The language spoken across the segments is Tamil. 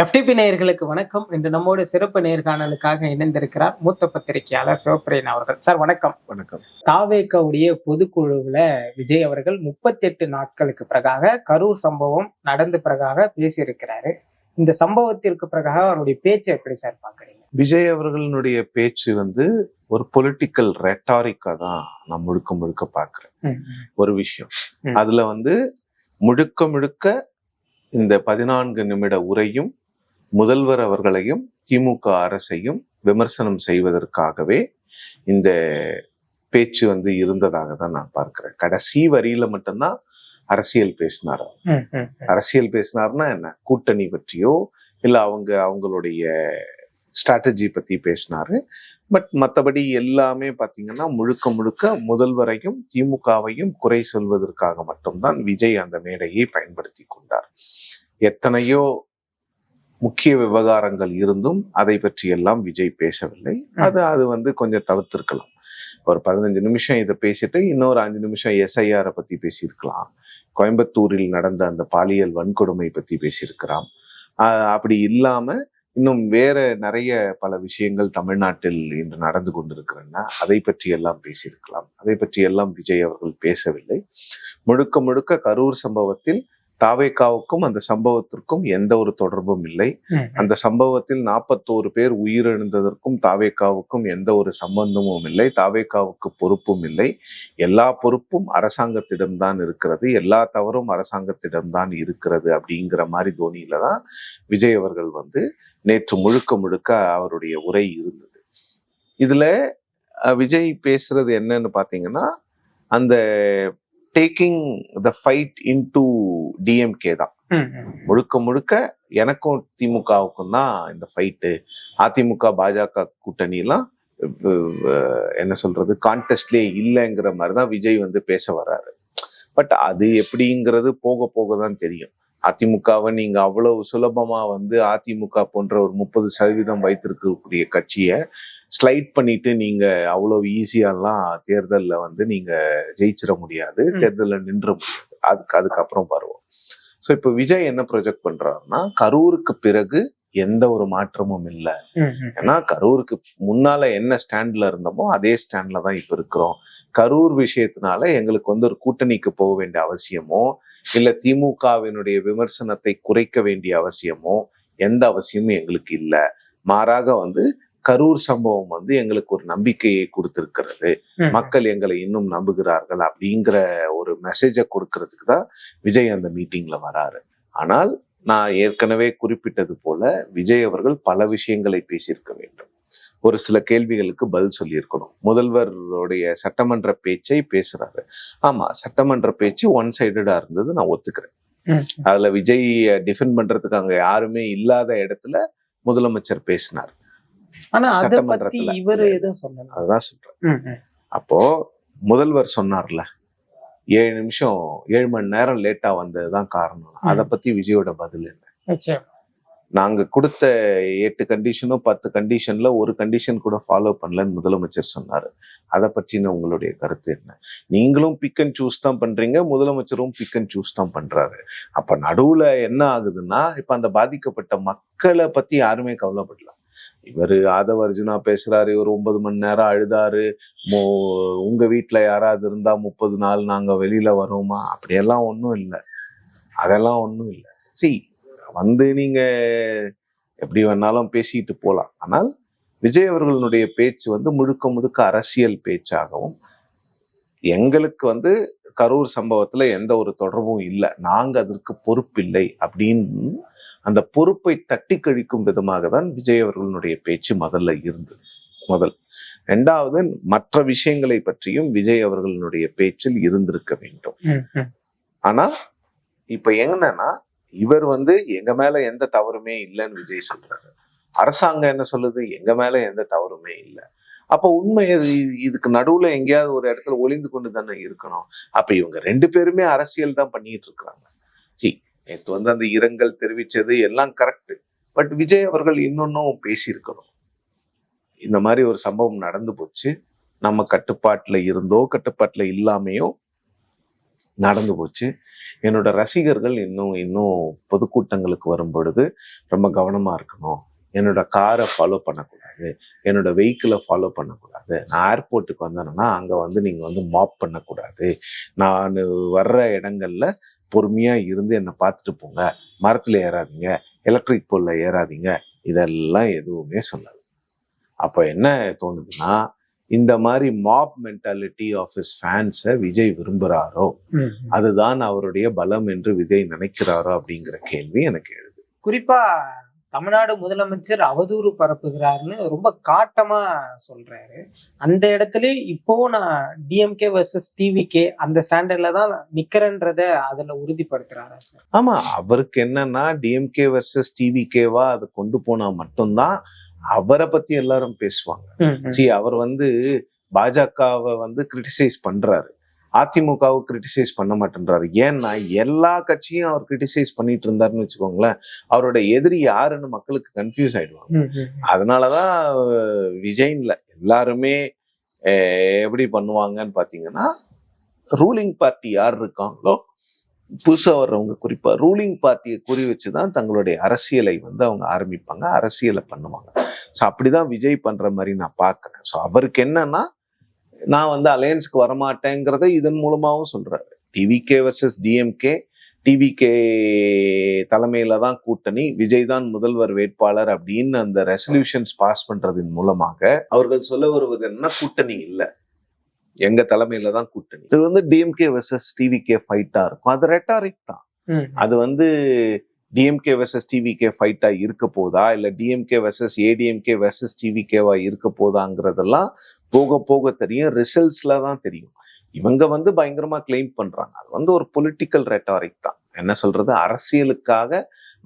எஃப்டிபி நேயர்களுக்கு வணக்கம். இன்று நம்மோடு சிறப்பு நேர்காணலுக்காக இணைந்திருக்கிறார் மூத்த பத்திரிகையாளர் சிவபிரியன் அவர்கள். சார் வணக்கம். வணக்கம். தாவேக்கவுடைய பொதுக்குழுவுல விஜய் அவர்கள் முப்பத்தெட்டு நாட்களுக்கு பிறகாக கரூர் சம்பவம் நடந்த பிறகாக பேசியிருக்கிறாரு. இந்த சம்பவத்திற்கு பிறகாக அவருடைய பேச்சை எப்படி சார் பாக்குறீங்க விஜய் அவர்களுடைய பேச்சு வந்து ஒரு பொலிட்டிக்கல் ரெட்டாரிக்கா தான் நான் முழுக்க முழுக்க பாக்குறேன் ஒரு விஷயம். அதுல வந்து முழுக்க முழுக்க இந்த பதினான்கு நிமிட உரையும் முதல்வர் அவர்களையும் திமுக அரசையும் விமர்சனம் செய்வதற்காகவே இந்த பேச்சு வந்து இருந்ததாக தான் நான் பார்க்கிறேன். கடைசி வரியில மட்டும்தான் அரசியல் பேசினார். அரசியல் பேசினார்னா என்ன? கூட்டணி பற்றியோ இல்ல அவங்க அவங்களுடைய ஸ்ட்ராட்டஜி பத்தி பேசினாரு. பட் மற்றபடி எல்லாமே பாத்தீங்கன்னா முழுக்க முழுக்க முதல்வரையும் திமுகவையும் குறை சொல்வதற்காக மட்டும்தான் விஜய் அந்த மேடையை பயன்படுத்தி கொண்டார். எத்தனையோ முக்கிய விவகாரங்கள் இருந்தும் அதை பற்றி எல்லாம் விஜய் பேசவில்லை. அது அது வந்து கொஞ்சம் தவிர்த்திருக்கலாம். ஒரு பதினஞ்சு நிமிஷம் இதை பேசிட்டு இன்னொரு அஞ்சு நிமிஷம் எஸ்ஐஆரை பத்தி பேசியிருக்கலாம். கோயம்புத்தூரில் நடந்த அந்த பாலியல் வன்கொடுமை பத்தி பேசியிருக்கிறான் அப்படி இல்லாம இன்னும் வேற நிறைய பல விஷயங்கள் தமிழ்நாட்டில் இன்று நடந்து கொண்டிருக்கிறன்னா அதை பற்றி எல்லாம் பேசியிருக்கலாம். அதை பற்றி எல்லாம் விஜய் அவர்கள் பேசவில்லை. முழுக்க முழுக்க கரூர் சம்பவத்தில் தாவேக்காவுக்கும் அந்த சம்பவத்திற்கும் எந்த ஒரு தொடர்பும் இல்லை. அந்த சம்பவத்தில் நாற்பத்தோரு பேர் உயிரிழந்ததற்கும் தாவேக்காவுக்கும் எந்த ஒரு சம்பந்தமும் இல்லை. தாவேக்காவுக்கு பொறுப்பும் இல்லை. எல்லா பொறுப்பும் அரசாங்கத்திடம்தான் இருக்கிறது. எல்லா தவறும் அரசாங்கத்திடம்தான் இருக்கிறது அப்படிங்கிற மாதிரி தோனியில தான் விஜய் அவர்கள் வந்து நேற்று முழுக்க முழுக்க அவருடைய உரை இருந்தது. இதுல விஜய் பேசுறது என்னன்னு பாத்தீங்கன்னா அந்த taking the fight into DMK தான். முழுக்க முழுக்க எனக்கும் திமுகவுக்கும் தான் இந்த ஃபைட்டு அதிமுக பாஜக அஹ், என்ன சொல்றது கான்டெஸ்ட்லேயே இல்லைங்கிற மாதிரி தான் விஜய் வந்து பேச வர்றாரு. பட் அது எப்படிங்கிறது போக போக தான் தெரியும். அதிமுகவை நீங்க அவ்வளவு சுலபமா வந்து அதிமுக போன்ற ஒரு முப்பது சதவீதம் வைத்திருக்கக்கூடிய கட்சியை ஸ்லைட் பண்ணிட்டு நீங்க அவ்வளவு ஈஸியாலாம் தேர்தல்ல வந்து நீங்க ஜெயிச்சிட முடியாது. தேர்தல்ல நின்ற முடியாது. அதுக்கு அதுக்கப்புறம் வருவோம். ஸோ இப்போ விஜய் என்ன ப்ரொஜெக்ட் பண்றாருன்னா கரூருக்கு பிறகு எந்த ஒரு மாற்றமும் இல்லை. ஏன்னா கரூருக்கு முன்னால என்ன ஸ்டாண்ட்ல இருந்தோமோ அதே ஸ்டாண்ட்ல தான் இப்ப இருக்கிறோம். கரூர் விஷயத்தினால எங்களுக்கு வந்து ஒரு கூட்டணிக்கு போக வேண்டிய அவசியமோ இல்ல திமுகவினுடைய விமர்சனத்தை குறைக்க வேண்டிய அவசியமோ எந்த அவசியமும் எங்களுக்கு இல்லை. மாறாக வந்து கரூர் சம்பவம் வந்து எங்களுக்கு ஒரு நம்பிக்கையை கொடுத்திருக்கிறது. மக்கள் எங்களை இன்னும் நம்புகிறார்கள் அப்படிங்கிற ஒரு மெசேஜை கொடுக்கறதுக்கு தான் விஜய் அந்த மீட்டிங்ல வராரு. ஆனால் நான் ஏற்கனவே குறிப்பிட்டது போல விஜய் அவர்கள் பல விஷயங்களை பேசியிருக்க வேண்டும். ஒரு சில கேள்விகளுக்கு பதில் சொல்லியிருக்கணும். முதல்வருடைய சட்டமன்ற பேச்சை பேசுறாரு. ஆமா சட்டமன்ற பேச்சு ஒன் சைடடா இருந்தது நான் ஒத்துக்கிறேன். அதுல விஜய் டிஃபெண்ட் பண்றதுக்கு அங்க யாருமே இல்லாத இடத்துல முதலமைச்சர் பேசினார். ஆனா அத பத்தி. இவரு எதுவும் சொல்லல. அதுதான் சொல்றேன். அப்போ முதல்வர் சொன்னார்ல ஏழு நிமிஷம் ஏழு மணி நேரம் லேட்டா வந்ததுதான் காரணம். அதை பத்தி விஜயோட பதில் என்ன? நாங்க கொடுத்த எட்டு கண்டிஷனோ பத்து கண்டிஷன்ல ஒரு கண்டிஷன் கூட ஃபாலோ பண்ணலன்னு முதலமைச்சர் சொன்னாரு. அதை பற்றின உங்களுடைய கருத்து என்ன? நீங்களும் பிக் அண்ட் சூஸ் தான் பண்றீங்க முதலமைச்சரும் பிக் அண்ட் சூஸ் தான் பண்றாரு. அப்ப நடுவுல என்ன ஆகுதுன்னா இப்ப அந்த பாதிக்கப்பட்ட மக்களை பத்தி யாருமே கவலைப்படல. இவர் ஆதவ அர்ஜுனா பேசுறாரு இவர் ஒன்பது மணி நேரம் அழுதாரு. மோ உங்க வீட்டில் யாராவது இருந்தா முப்பது நாள் நாங்கள் வெளியில வரோமா? அப்படியெல்லாம் ஒன்றும் இல்லை. அதெல்லாம் ஒன்றும் இல்லை. சி வந்து நீங்க எப்படி வேணாலும் பேசிட்டு போகலாம் ஆனால் விஜய் அவர்களுடைய பேச்சு வந்து முழுக்க முழுக்க அரசியல் பேச்சாகவும் எங்களுக்கு வந்து கரூர் சம்பவத்துல எந்த ஒரு தொடர்பும் இல்லை. நாங்க அதற்கு பொறுப்பில்லை அப்படின்னு அந்த பொறுப்பை தட்டி கழிக்கும் விதமாக தான் விஜய் அவர்களுடைய பேச்சு முதல்ல இருந்தது. முதல். ரெண்டாவது மற்ற விஷயங்களை பற்றியும் விஜய் அவர்களுடைய பேச்சில் இருந்திருக்க வேண்டும். ஆனா இப்ப என்னன்னா இவர் வந்து எங்க மேல எந்த தவறுமே இல்லைன்னு விஜய் சொல்றாரு. அரசாங்கம் என்ன சொல்லுது? எங்க மேல எந்த தவறுமே இல்லை. அப்போ உண்மை இதுக்கு நடுவில் எங்கேயாவது ஒரு இடத்துல ஒளிந்து கொண்டு தானே இருக்கணும். அப்போ இவங்க ரெண்டு பேருமே அரசியல் தான் பண்ணிட்டு இருக்கிறாங்க சி நேற்று வந்து அந்த இரங்கல் தெரிவித்தது எல்லாம் கரெக்டு பட் விஜய் அவர்கள் இன்னொன்னும் பேசியிருக்கணும். இந்த மாதிரி ஒரு சம்பவம் நடந்து போச்சு. நம்ம கட்டுப்பாட்டில் இருந்தோ கட்டுப்பாட்டில் இல்லாமையோ நடந்து போச்சு. என்னோட ரசிகர்கள் இன்னும் இன்னும் பொதுக்கூட்டங்களுக்கு வரும் பொழுது ரொம்ப கவனமாக இருக்கணும். என்னோட காரை ஃபாலோ பண்ணக்கூடாது. என்னோட வெஹிக்கிளை ஃபாலோ பண்ணக்கூடாது. நான் ஏர்போர்ட்டுக்கு வந்தேன்னா அங்க வந்து நீங்க வந்து மாப் பண்ணக்கூடாது. நான் வர்ற இடங்கள்ல பொறுமையா இருந்து என்னை பார்த்துட்டு போங்க. மரத்துல ஏறாதீங்க. எலக்ட்ரிக் போல்ல ஏறாதீங்க. இதெல்லாம் எதுவுமே சொல்லல. அப்ப என்ன தோணுதுன்னா இந்த மாதிரி மாப் மென்டாலிட்டி ஆஃப் his ஃபேன்ஸை விஜய் விரும்புறாரோ ம். அதுதான் அவருடைய பலம் என்று விஜய் நினைக்கிறாரோ அப்படிங்கிற கேள்வி எனக்கு எழுது. குறிப்பா தமிழ்நாடு முதலமைச்சர் அவதூறு பரப்புகிறாருன்னு ரொம்ப காட்டமா சொல்றாரு. அந்த இடத்துல இப்போ நான் டிஎம்கே வர்சஸ் டிவிகே அந்த ஸ்டாண்டர்ட்ல தான் நிக்கிறேன்றத அதுல உறுதிப்படுத்துறாரா சார்? ஆமா அவருக்கு என்னன்னா டிஎம்கே வர்சஸ் டிவிகேவா அதை கொண்டு போனா மட்டும்தான் அவரை பத்தி எல்லாரும் பேசுவாங்க. சி அவர் வந்து பாஜகவை வந்து கிரிட்டிசைஸ் பண்றாரு. அதிமுகவை கிரிட்டிசைஸ் பண்ண மாட்டேன்றாரு. ஏன்னா எல்லா கட்சியும் அவர் கிரிட்டிசைஸ் பண்ணிட்டு இருந்தாருன்னு வச்சுக்கோங்களேன் அவரோட எதிரி யாருன்னு மக்களுக்கு கன்ஃபியூஸ் ஆயிடுவாங்க. அதனாலதான் அஹ், விஜய்ன்ல எல்லாருமே எப்படி பண்ணுவாங்கன்னு பாத்தீங்கன்னா ரூலிங் பார்ட்டி யார் இருக்காங்களோ புதுசா வர்றவங்க குறிப்பா ரூலிங் பார்ட்டியை குறி வச்சுதான் தங்களுடைய அரசியலை வந்து அவங்க ஆரம்பிப்பாங்க அரசியலை பண்ணுவாங்க. ஸோ அப்படிதான் விஜய் பண்ற மாதிரி நான் பார்க்கறேன் ஸோ அவருக்கு என்னன்னா நான் வந்து அலையன்ஸ்க்கு வரமாட்டேங்கிறத இதன் மூலமாவும் சொல்றாரு. டிவிகே வர்சஸ் டிஎம்கே டிவிகே தலைமையில தான் கூட்டணி விஜய் தான் முதல்வர் வேட்பாளர் அப்படின்னு அந்த ரெசல்யூஷன்ஸ் பாஸ் பண்றதன் மூலமாக அவர்கள் சொல்ல வருவது என்ன கூட்டணி இல்லை. எங்க தலைமையில தான் கூட்டணி. இது வந்து டிஎம்கே வர்சஸ் டிவிகே ஃபைட்டா இருக்கும். அது ரெட்டாரிக் தான். அது வந்து டிஎம்கே வெர்சஸ் டிவிகே ஃபைட்டாக இருக்க போதா? இல்லை டிஎம்கே வெர்சஸ் ஏடிஎம்கே வெர்சஸ் டிவிகேவா இருக்க போதாங்கிறதெல்லாம் போக போக தெரியும். ரிசல்ட்ஸில் தான் தெரியும். இவங்க வந்து பயங்கரமாக கிளைம் பண்ணுறாங்க அது வந்து ஒரு பொலிட்டிக்கல் ரெட்டாரிக் தான். என்ன சொல்கிறது அரசியலுக்காக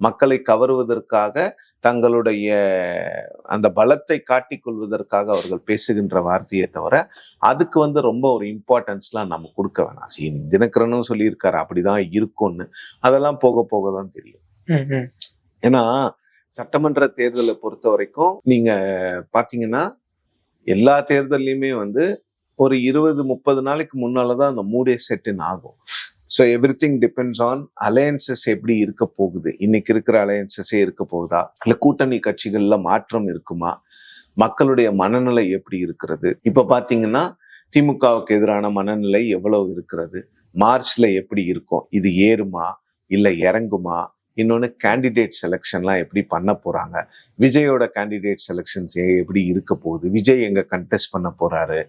மக்களை கவருவதற்காக தங்களுடைய அந்த பலத்தை காட்டிக்கொள்வதற்காக அவர்கள் பேசுகின்ற வார்த்தையை தவிர அதுக்கு வந்து ரொம்ப ஒரு இம்பார்ட்டன்ஸ்லாம் நம்ம கொடுக்க வேணாம். சரி தினகரனும் சொல்லியிருக்காரு அப்படிதான் இருக்கும்னு. அதெல்லாம் போக போக தான் தெரியும். ஏன்னா சட்டமன்ற தேர்தலை பொறுத்த வரைக்கும் நீங்க பாத்தீங்கன்னா எல்லா தேர்தல்லையுமே வந்து ஒரு இருபது முப்பது நாளைக்கு முன்னாலதான் அந்த மூடே செட்டின் ஆகும். So everything depends on alliances எப்படி இருக்க போகுது? இன்னைக்கு இருக்கிற அலையன்சஸே இருக்க போகுதா? இல்லை கூட்டணி கட்சிகளில் மாற்றம் இருக்குமா? மக்களுடைய மனநிலை எப்படி இருக்கிறது? இப்போ பார்த்தீங்கன்னா திமுகவுக்கு எதிரான மனநிலை எவ்வளவு இருக்கிறது? மார்ச்ல எப்படி இருக்கும்? இது ஏறுமா? இல்லை இறங்குமா? இன்னொன்று கேண்டிடேட் செலெக்ஷன்லாம் எப்படி பண்ண போகிறாங்க விஜயோட கேண்டிடேட் செலெக்ஷன்ஸ் எப்படி இருக்க போகுது? விஜய் எங்கே கண்டெஸ்ட் பண்ண போகிறாரு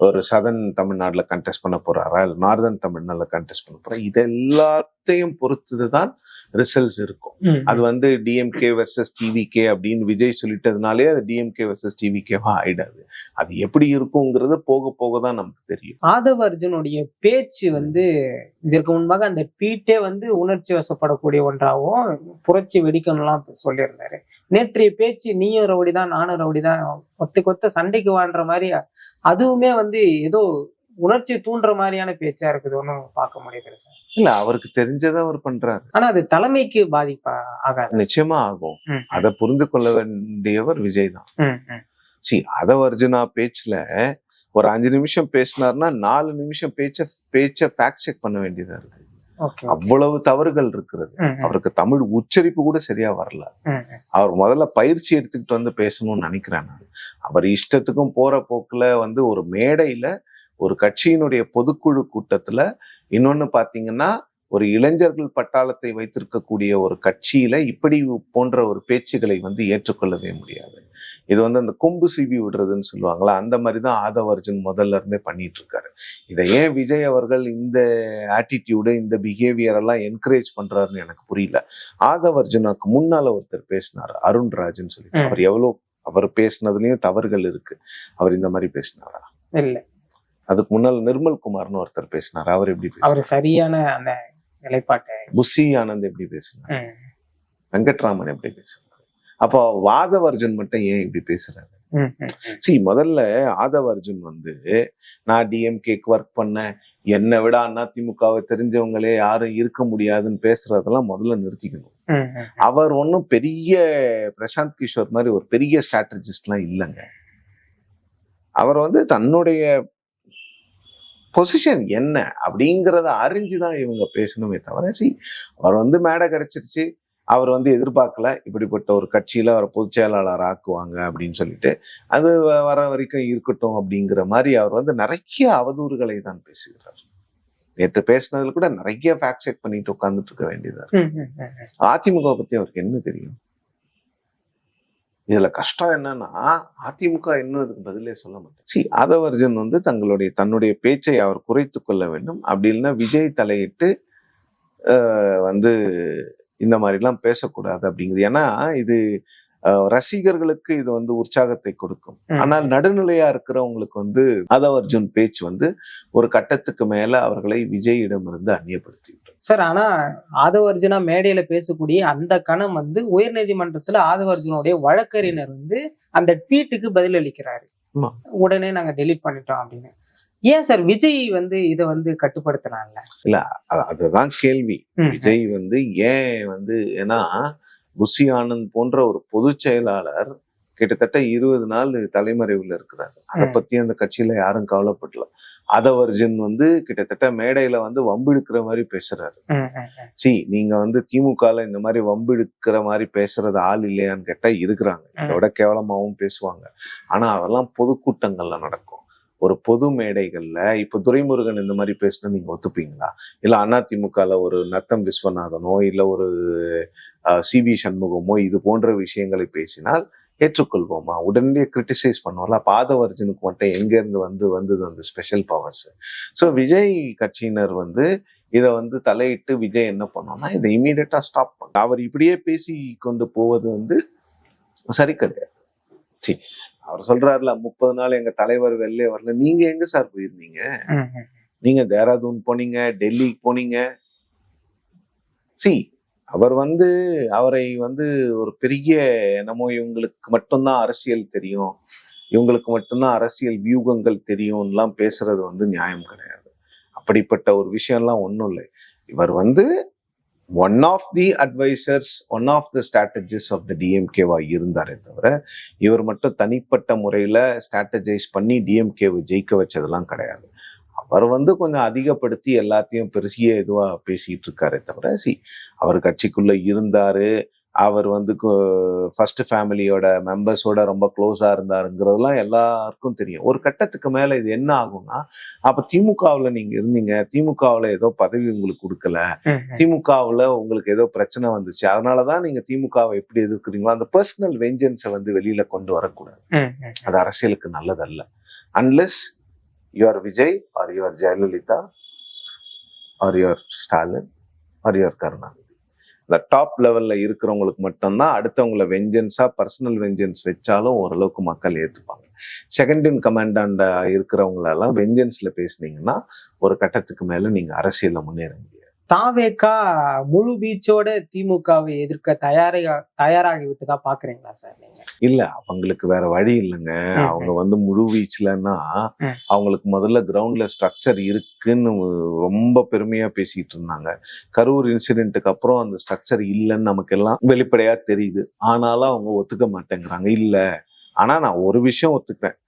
ஒரு சதன் தமிழ்நாட்டுல கண்டெஸ்ட் பண்ண போறாரா? இல்லை நார்தன் தமிழ்நாட்டுல கண்டெஸ்ட் பண்ண போறா இது எல்லாத்தையும் பொறுத்தது தான் ரிசல்ட்ஸ் இருக்கும் அது வந்து டிஎம்கே வெர்சஸ் டிவிகே அப்படின்னு விஜய் சொல்லிட்டதுனாலே அது டிஎம்கே வெர்சஸ் டிவிகேவா ஆயிடாது. அது எப்படி இருக்குங்கிறது போக போக தான் நமக்கு தெரியும். ஆதவ அர்ஜுனுடைய பேச்சு வந்து இதற்கு முன்பாக அந்த ட்வீட்டே வந்து உணர்ச்சி வசப்படக்கூடிய ஒன்றாகவும் புரட்சி வெடிக்கணும்லாம் சொல்லியிருந்தாரு. நேற்றைய பேச்சு நீயும் ரவுடி தான் நானும் ரவுடி தான் கொத்து கொத்த சண்டைக்கு வாழ்ற மாதிரி அதுவுமே வந்து ஏதோ உணர்ச்சி தூண்டுற மாதிரியான பேச்சா இருக்குது ஒன்றும் பார்க்க முடியுது சார். இல்ல அவருக்கு தெரிஞ்சதை அவர் பண்றாரு. ஆனா அது தலைமைக்கு பாதிப்பா ஆகாது. நிச்சயமா ஆகும். அதை புரிந்து கொள்ள வேண்டியவர் விஜய் தான். சி அதவ அர்ஜுனா பேச்சுல ஒரு அஞ்சு நிமிஷம் பேசினார்னா நாலு நிமிஷம் பேச்ச பேச்ச ஃபேக்ட் செக் பண்ண வேண்டியதா இருக்கு. அவ்வளவு தவறுகள் இருக்கிறது. அவருக்கு தமிழ் உச்சரிப்பு கூட சரியா வரல. அவர் முதல்ல பயிற்சி எடுத்துக்கிட்டு வந்து பேசணும்னு நினைக்கிறேன் நான். அவர் இஷ்டத்துக்கும் போற போக்குல வந்து ஒரு மேடையில ஒரு கட்சியினுடைய பொதுக்குழு கூட்டத்துல இன்னொன்னு பாத்தீங்கன்னா ஒரு இளைஞர்கள் பட்டாளத்தை வைத்திருக்கக்கூடிய ஒரு கட்சியில இப்படி போன்ற ஒரு பேச்சுகளை வந்து ஏற்றுக்கொள்ளவே முடியாது. இது வந்து அந்த கொம்பு சீவி விடுறதுன்னு சொல்லுவாங்களா? அந்த மாதிரி தான் ஆதவ அர்ஜுன் முதல்ல இருந்தே பண்ணிட்டு இருக்காரு. இதை ஏன் விஜய் அவர்கள் இந்த ஆட்டிடியூடு இந்த பிஹேவியர் எல்லாம் என்கரேஜ் பண்றாருன்னு எனக்கு புரியல. ஆதவ அர்ஜுனாக்கு முன்னால ஒருத்தர் பேசினார் அருண்ராஜ்னு சொல்லி. அவர் எவ்வளவு அவர் பேசினதுலயும் தவறுகள் இருக்கு. அவர் இந்த மாதிரி பேசினாரா? இல்ல. அதுக்கு முன்னால் நிர்மல் குமார்னு ஒருத்தர் பேசினார். அவர் எப்படி அவர் சரியான அந்த நிலைப்பாட்டை புஷி ஆனந்த் எப்படி பேசினார் ம், வெங்கட்ராமன் எப்படி பேசுறாரு? அப்போ வாதவ அர்ஜுன் மட்டும் ஏன் இப்படி பேசுறாரு? ம். சி முதல்ல ஆதவ அர்ஜுன் வந்து நான் டிஎம்கேக்கு ஒர்க் பண்ணேன். என்னை விட திமுகவை தெரிஞ்சவங்களே யாரும் இருக்க முடியாதுன்னு பேசுறதெல்லாம் முதல்ல நிறுத்திக்கணும். அவர் ஒன்றும் பெரிய பிரசாந்த் கிஷோர் மாதிரி ஒரு பெரிய ஸ்ட்ராட்டஜிஸ்ட்லாம் இல்லைங்க. அவர் வந்து தன்னுடைய பொசிஷன் என்ன அப்படிங்கிறத அறிஞ்சுதான் இவங்க பேசணுமே தவிர சி அவர் வந்து மேடை கிடைச்சிருச்சு. அவர் வந்து எதிர்பார்க்கல இப்படிப்பட்ட ஒரு கட்சியில அவர் பொதுச் செயலாளர் ஆக்குவாங்க அப்படின்னு சொல்லிட்டு அது வர வரைக்கும் இருக்கட்டும் அப்படிங்கிற மாதிரி அவர் வந்து நிறைய அவதூறுகளை தான் பேசுகிறார். நேற்று பேசினதுல கூட நிறைய ஃபேக்ட் செக் பண்ணிட்டு உட்கார்ந்துட்டு இருக்க வேண்டியதா. அதிமுக பத்தி அவருக்கு என்ன தெரியும்? இதுல கஷ்டம் என்னன்னா அதிமுக இன்னும் இதுக்கு பதிலே சொல்ல மாட்டேன் சி ஆதவர்ஜன் வந்து தங்களுடைய தன்னுடைய பேச்சை அவர் குறைத்து கொள்ள வேண்டும் அப்படி இல்லைன்னா விஜய் தலையிட்டு வந்து இந்த மாதிரிலாம் பேசக்கூடாது அப்படிங்கிறது ஏன்னா இது ரசிகர்களுக்கு இது வந்து உற்சாகத்தை கொடுக்கும். ஆனால் நடுநிலையா இருக்கிறவங்களுக்கு வந்து ஆதவர்ஜுன் பேச்சு வந்து ஒரு கட்டத்துக்கு மேல அவர்களை விஜயிடமிருந்து அந்நியப்படுத்தி விட்டது. சார் ஆனா ஆதவர்ஜுனா மேடையில பேசக்கூடிய அந்த கணம் வந்து உயர்நீதிமன்றத்துல ஆதவர்ஜுனுடைய வழக்கறிஞர் வந்து அந்த ட்வீட்டுக்கு பதில் அளிக்கிறாரு. உடனே நாங்க டெலீட் பண்ணிட்டோம் அப்படின்னு. ஏன் சார் விஜய் வந்து இதை வந்து கட்டுப்படுத்தினான்ல அ- அதுதான் கேள்வி. விஜய் வந்து ஏன் வந்து ஏன்னா புஷி ஆனந்த் போன்ற ஒரு பொதுச் செயலாளர் கிட்டத்தட்ட இருபது நாள் தலைமறைவுல இருக்கிறாரு அதை. பத்தி அந்த கட்சியில யாரும் கவலைப்படல. அதவர்ஜன் வந்து கிட்டத்தட்ட மேடையில வந்து வம்பு மாதிரி பேசுறாரு. சி நீங்க வந்து திமுகல இந்த மாதிரி வம்பு இழுக்கிற மாதிரி பேசுறது ஆள் இல்லையான்னு கேட்டா இருக்கிறாங்க. இதை விட கேவலமாவும் பேசுவாங்க. ஆனா அதெல்லாம் பொதுக்கூட்டங்கள்ல நடக்கும். ஒரு பொது மேடைகள்ல இப்ப துரைமுருகன் இந்த மாதிரி பேசினா நீங்க ஒத்துப்பீங்களா? இல்ல அதிமுகல ஒரு நத்தம் விஸ்வநாதனோ இல்ல ஒரு சிவி சண்முகமோ இது போன்ற விஷயங்களை பேசினால் ஏற்றுக்கொள்வோமா? உடனே கிரிட்டிசைஸ் பண்ணுவோம்ல. பாதவர்ஜனுக்கு மட்டும் எங்க இருந்து வந்து வந்தது அந்த ஸ்பெஷல் பவர்ஸ் ஸோ விஜய் கட்சியினர் வந்து இதை வந்து தலையிட்டு விஜய் என்ன பண்ணோம்னா இதை இமீடியட்டா ஸ்டாப் பண்ண. அவர் இப்படியே பேசி கொண்டு போவது வந்து சரி கிடையாது. சி அவர் சொல்றாருல முப்பது நாள் எங்க தலைவர் வெளிலே வரல. நீங்க எங்க சார் போயிருந்தீங்க. நீங்க தேராதூன் போனீங்க டெல்லிக்கு போனீங்க. சி அவர் வந்து அவரை வந்து ஒரு பெரிய என்னமோ இவங்களுக்கு மட்டும்தான் அரசியல் தெரியும். இவங்களுக்கு மட்டும்தான் அரசியல் வியூகங்கள் தெரியும்லாம் பேசுறது வந்து நியாயம் கிடையாது. அப்படிப்பட்ட ஒரு விஷயம்லாம் ஒன்றும் இல்லை. இவர் வந்து one of the advisers one of the strategies of the டிஎம்கேவா இருந்தாரே தவிர இவர் மட்டும் தனிப்பட்ட முறையில் ஸ்ட்ராட்டஜைஸ் பண்ணி டிஎம்கேவை ஜெயிக்க வச்சதெல்லாம் கிடையாது. அவர் வந்து கொஞ்சம் அதிகப்படுத்தி எல்லாத்தையும் பெருசிய இதுவாக பேசிட்டு இருக்காரே தவிர சி அவர் கட்சிக்குள்ள இருந்தாரு. அவர் வந்து ஃபர்ஸ்ட் ஃபேமிலியோட மெம்பர்ஸோட ரொம்ப க்ளோஸா இருந்தாருங்கிறதெல்லாம் எல்லாருக்கும் தெரியும். ஒரு கட்டத்துக்கு மேல இது என்ன ஆகும்னா அப்ப திமுகவுல நீங்க இருந்தீங்க. திமுகவுல ஏதோ பதவி உங்களுக்கு கொடுக்கல. திமுகவுல உங்களுக்கு ஏதோ பிரச்சனை வந்துச்சு. அதனாலதான் நீங்க திமுகவை எப்படி எதிர்க்கிறீங்களோ அந்த பர்சனல் வெஞ்சன்ஸை வந்து வெளியில கொண்டு வரக்கூடாது. அது அரசியலுக்கு நல்லதல்ல. Unless your Vijay or your Jayalalithaa or your Stalin or your Karunanidhi இந்த டாப் லெவல்ல இருக்கிறவங்களுக்கு மட்டும்தான் அடுத்தவங்கள வெஞ்சன்ஸா பர்சனல் வெஞ்சன்ஸ் வச்சாலும் ஓரளவுக்கு மக்கள் ஏற்றுப்பாங்க செகண்ட் இன் கமாண்டாண்டா இருக்கிறவங்களெல்லாம் வெஞ்சன்ஸ்ல பேசுனீங்கன்னா ஒரு கட்டத்துக்கு மேல நீங்க அரசியலில் முன்னேற முடியும் தாவேக்கா முழு வீச்சோட திமுகவை எதிர்க்க தயாரி தயாராகி விட்டுதா பாக்குறீங்களா சார் நீங்க? இல்ல அவங்களுக்கு வேற வழி இல்லைங்க. அவங்க வந்து முழு வீச்சுலன்னா. அவங்களுக்கு முதல்ல கிரவுண்ட்ல ஸ்ட்ரக்சர் இருக்குன்னு ரொம்ப பெருமையா பேசிட்டு இருந்தாங்க. கரூர் இன்சிடென்ட்டுக்கு அப்புறம் அந்த ஸ்ட்ரக்சர் இல்லைன்னு நமக்கு எல்லாம் வெளிப்படையா தெரியுது. ஆனாலும் அவங்க ஒத்துக்க மாட்டேங்கிறாங்க. இல்ல. ஆனா நான் ஒரு விஷயம் ஒத்துக்கிறேன்.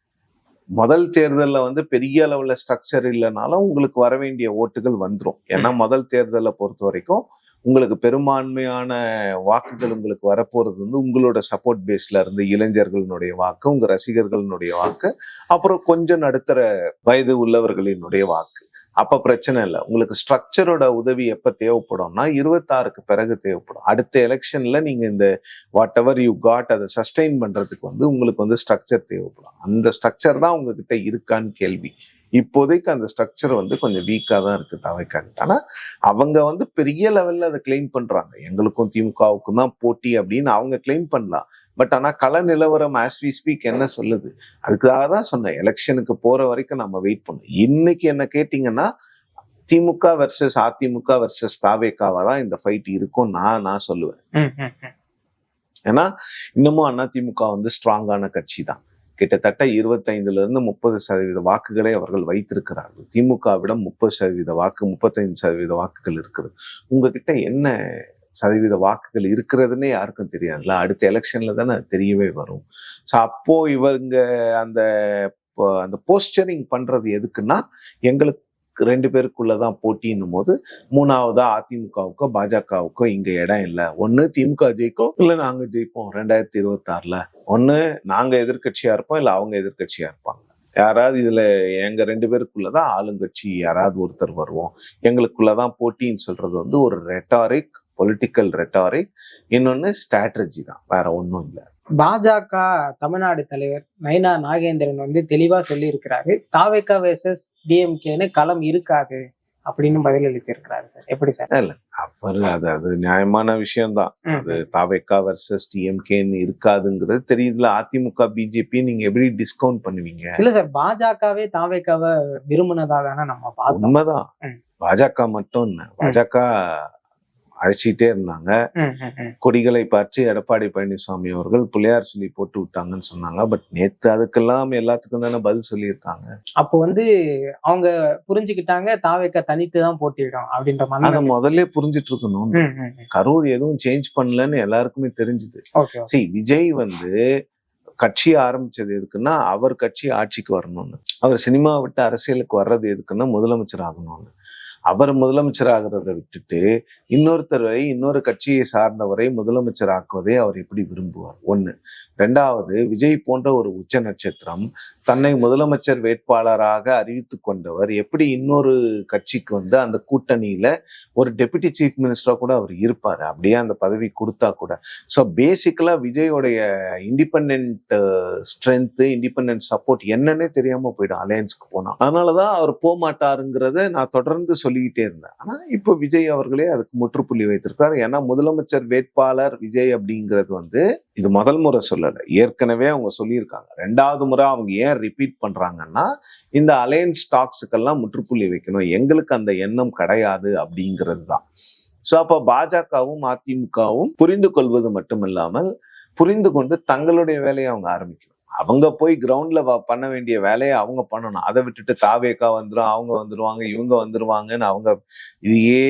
முதல் தேர்தல்ல வந்து பெரிய அளவுல ஸ்ட்ரக்சர் இல்லைனாலும் உங்களுக்கு வர வேண்டிய ஓட்டுகள் வந்துரும். ஏன்னா முதல் தேர்தலை பொறுத்த வரைக்கும் உங்களுக்கு பெரும்பான்மையான வாக்குகள் உங்களுக்கு வரப்போறது வந்து உங்களோட சப்போர்ட் பேஸ்ல இருந்து இளைஞர்களுடைய வாக்கு உங்க ரசிகர்களுடைய வாக்கு அப்புறம் கொஞ்சம் நடுத்தர வயது உள்ளவர்களினுடைய வாக்கு. அப்போ பிரச்சனை இல்லை. உங்களுக்கு ஸ்ட்ரக்சரோட உதவி எப்போ தேவைப்படும்னா இருபத்தாறுக்கு பிறகு தேவைப்படும். அடுத்த எலெக்ஷன்ல நீங்க இந்த வாட் எவர் யூ காட் அதை சஸ்டெயின் பண்றதுக்கு வந்து உங்களுக்கு வந்து ஸ்ட்ரக்சர் தேவைப்படும். அந்த ஸ்ட்ரக்சர் தான் உங்ககிட்ட இருக்கான்னு கேள்வி. இப்போதைக்கு அந்த ஸ்ட்ரக்சர் வந்து கொஞ்சம் வீக்கா தான் இருக்கு தவைக்கான்ட்டு. ஆனா அவங்க வந்து பெரிய லெவல்ல அதை கிளைம் பண்றாங்க. எங்களுக்கும் திமுகவுக்கும் தான் போட்டி அப்படின்னு அவங்க கிளைம் பண்ணலாம். பட் ஆனா கள நிலவரம் ஆஸ் வி ஸ்பீக் என்ன சொல்லுது? அதுக்காக தான் சொன்னேன். எலெக்ஷனுக்கு போற வரைக்கும் நம்ம வெயிட் பண்ணோம் இன்னைக்கு என்ன கேட்டீங்கன்னா திமுக வெர்சஸ் அதிமுக வெர்சஸ் தாவேக்காவா தான் இந்த ஃபைட் இருக்கும் நான் நான் சொல்லுவேன். ஏன்னா இன்னமும் அதிமுக வந்து ஸ்ட்ராங்கான கட்சி தான். கிட்டத்தட்ட இருபத்தைந்துல இருந்து முப்பது சதவீத வாக்குகளை அவர்கள் வைத்திருக்கிறார்கள். திமுகவிடம் முப்பது சதவீத வாக்கு முப்பத்தைந்து சதவீத வாக்குகள் இருக்குது. உங்ககிட்ட என்ன சதவீத வாக்குகள் இருக்கிறதுனே யாருக்கும் தெரியாதுல்ல? அடுத்த எலெக்ஷன்ல தானே தெரியவே வரும். ஸோ அப்போ இவங்க அந்த அந்த போஸ்டரிங் பண்றது எதுக்குன்னா எங்களுக்கு ரெண்டு பேருக்குள்ளதான் போட்டின்னும் போது மூணாவதா அதிமுகவுக்கோ பாஜகவுக்கோ இங்க இடம் இல்லை. ஒண்ணு திமுக ஜெயிக்கும் இல்ல நாங்க ஜெயிப்போம். ரெண்டாயிரத்தி இருபத்தி ஆறுல ஒண்ணு நாங்க எதிர்கட்சியா இருப்போம் இல்ல அவங்க எதிர்கட்சியா இருப்பாங்க. யாராவது இதுல எங்க ரெண்டு பேருக்குள்ளதான் ஆளுங்கட்சி யாராவது ஒருத்தர் வருவோம். எங்களுக்குள்ளதான் போட்டின்னு சொல்றது வந்து ஒரு ரெட்டாரிக் பொலிட்டிக்கல் ரெட்டாரிக் இன்னொன்னு ஸ்ட்ராட்டஜி தான். வேற ஒன்றும் இல்லை. பாஜக தமிழ்நாடு தலைவர் நயினா நாகேந்திரன் வந்து தெளிவா சொல்லி இருக்கிறாரு தாவேக்கா வேர்சஸ் டிஎம்கேன்னு களம் இருக்காது அப்படின்னு பதில் அளிச்சிருக்கிறாரு சார். எப்படி சார்? அப்புறம் அது அது நியாயமான விஷயம்தான். அது தாவேக்கா வர்சஸ் டிஎம்கேன்னு இருக்காதுங்கிறது தெரியுதுல. அதிமுக பிஜேபி நீங்க எப்படி டிஸ்கவுண்ட் பண்ணுவீங்க? இல்ல சார் பாஜகவே தாவேக்காவை விரும்பினதா தானே நம்ம பார்த்தோம். உண்மைதான். பாஜக மட்டும் பாஜக அழைச்சிட்டே இருந்தாங்க. கொடிகளை பார்த்து எடப்பாடி பழனிசாமி அவர்கள் பிள்ளையார் சொல்லி போட்டு விட்டாங்கன்னு சொன்னாங்க. பட் நேத்து அதுக்கெல்லாம் எல்லாத்துக்கும் தானே பதில் சொல்லியிருக்காங்க. அப்போ வந்து அவங்க புரிஞ்சுக்கிட்டாங்க தாவேக்கா தனித்து தான் போட்டியிடும் அப்படின்ற அதை மாதிரி முதல்ல புரிஞ்சிட்டு இருக்கணும். கரூர் எதுவும் சேஞ்ச் பண்ணலன்னு எல்லாருக்குமே தெரிஞ்சுது. சரி விஜய் வந்து கட்சி ஆரம்பிச்சது எதுக்குன்னா அவர் கட்சி ஆட்சிக்கு வரணும்னு. அவர் சினிமா விட்டு அரசியலுக்கு வர்றது எதுக்குன்னா முதலமைச்சர் ஆகணும்னு. அவர் முதலமைச்சர் ஆகிறத விட்டுட்டு இன்னொருத்தரை இன்னொரு கட்சியை சார்ந்தவரை முதலமைச்சர் ஆக்குவதை அவர் எப்படி விரும்புவார்? ஒன்று ரெண்டாவது விஜய் போன்ற ஒரு உச்ச நட்சத்திரம் தன்னை முதலமைச்சர் வேட்பாளராக அறிவித்து கொண்டவர் எப்படி இன்னொரு கட்சிக்கு வந்து அந்த கூட்டணியில் ஒரு டெபுட்டி சீஃப் மினிஸ்டராக கூட அவர் இருப்பார்? அப்படியே அந்த பதவி கொடுத்தா கூட. ஸோ பேசிக்கலாக விஜயோடைய இண்டிபெண்ட் ஸ்ட்ரென்த்து இண்டிபெண்ட் சப்போர்ட் என்னன்னே தெரியாமல் போயிடும் அலையன்ஸ்க்கு போனா. அதனாலதான் அவர் போக மாட்டாருங்கிறத நான் தொடர்ந்து சொல்லிக்கிட்டே இருந்தேன். ஆனால் இப்போ விஜய் அவர்களே அதுக்கு முற்றுப்புள்ளி வைத்திருக்காரு. ஏன்னா முதலமைச்சர் வேட்பாளர் விஜய் அப்படிங்கிறது வந்து இது முதல் முறை சொல்லலை. ஏற்கனவே அவங்க சொல்லியிருக்காங்க. ரெண்டாவது முறை அவங்க ஏன் ரிப்பீட் பண்ணுறாங்கன்னா இந்த அலையன்ஸ் ஸ்டாக்ஸுக்கெல்லாம் முற்றுப்புள்ளி வைக்கணும். எங்களுக்கு அந்த எண்ணம் கிடையாது அப்படிங்கிறது தான். ஸோ அப்போ பாஜகவும் அதிமுகவும் புரிந்து கொள்வது மட்டும் இல்லாமல் புரிந்து கொண்டு தங்களுடைய வேலையை அவங்க ஆரம்பிக்கணும். அவங்க போய் கிரவுண்ட்ல பண்ண வேண்டிய வேலையை அவங்க பண்ணணும். அதை விட்டுட்டு தாவேக்கா வந்துரும் அவங்க வந்துருவாங்க இவங்க வந்துருவாங்கன்னு அவங்க இதையே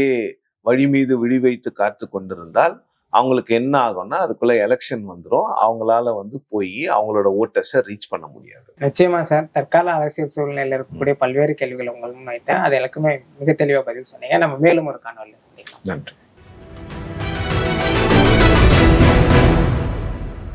வழி மீது விழி வைத்து காத்து கொண்டிருந்தால் அவங்களுக்கு என்ன ஆகும்னா அதுக்குள்ள எலெக்ஷன் வந்துரும். அவங்களால வந்து போய் அவங்களோட ஓட்டர்ஸை ரீச் பண்ண முடியாது. நிச்சயமா சார் தற்கால அரசியல் சூழ்நிலையில இருக்கக்கூடிய பல்வேறு கேள்விகளை உங்கள் முன் வைத்தேன். அது எல்லாருக்குமே மிக தெளிவா பதில் சொன்னீங்க. நம்ம மேலும் ஒரு காணொலியில் சந்திக்கலாம். நன்றி.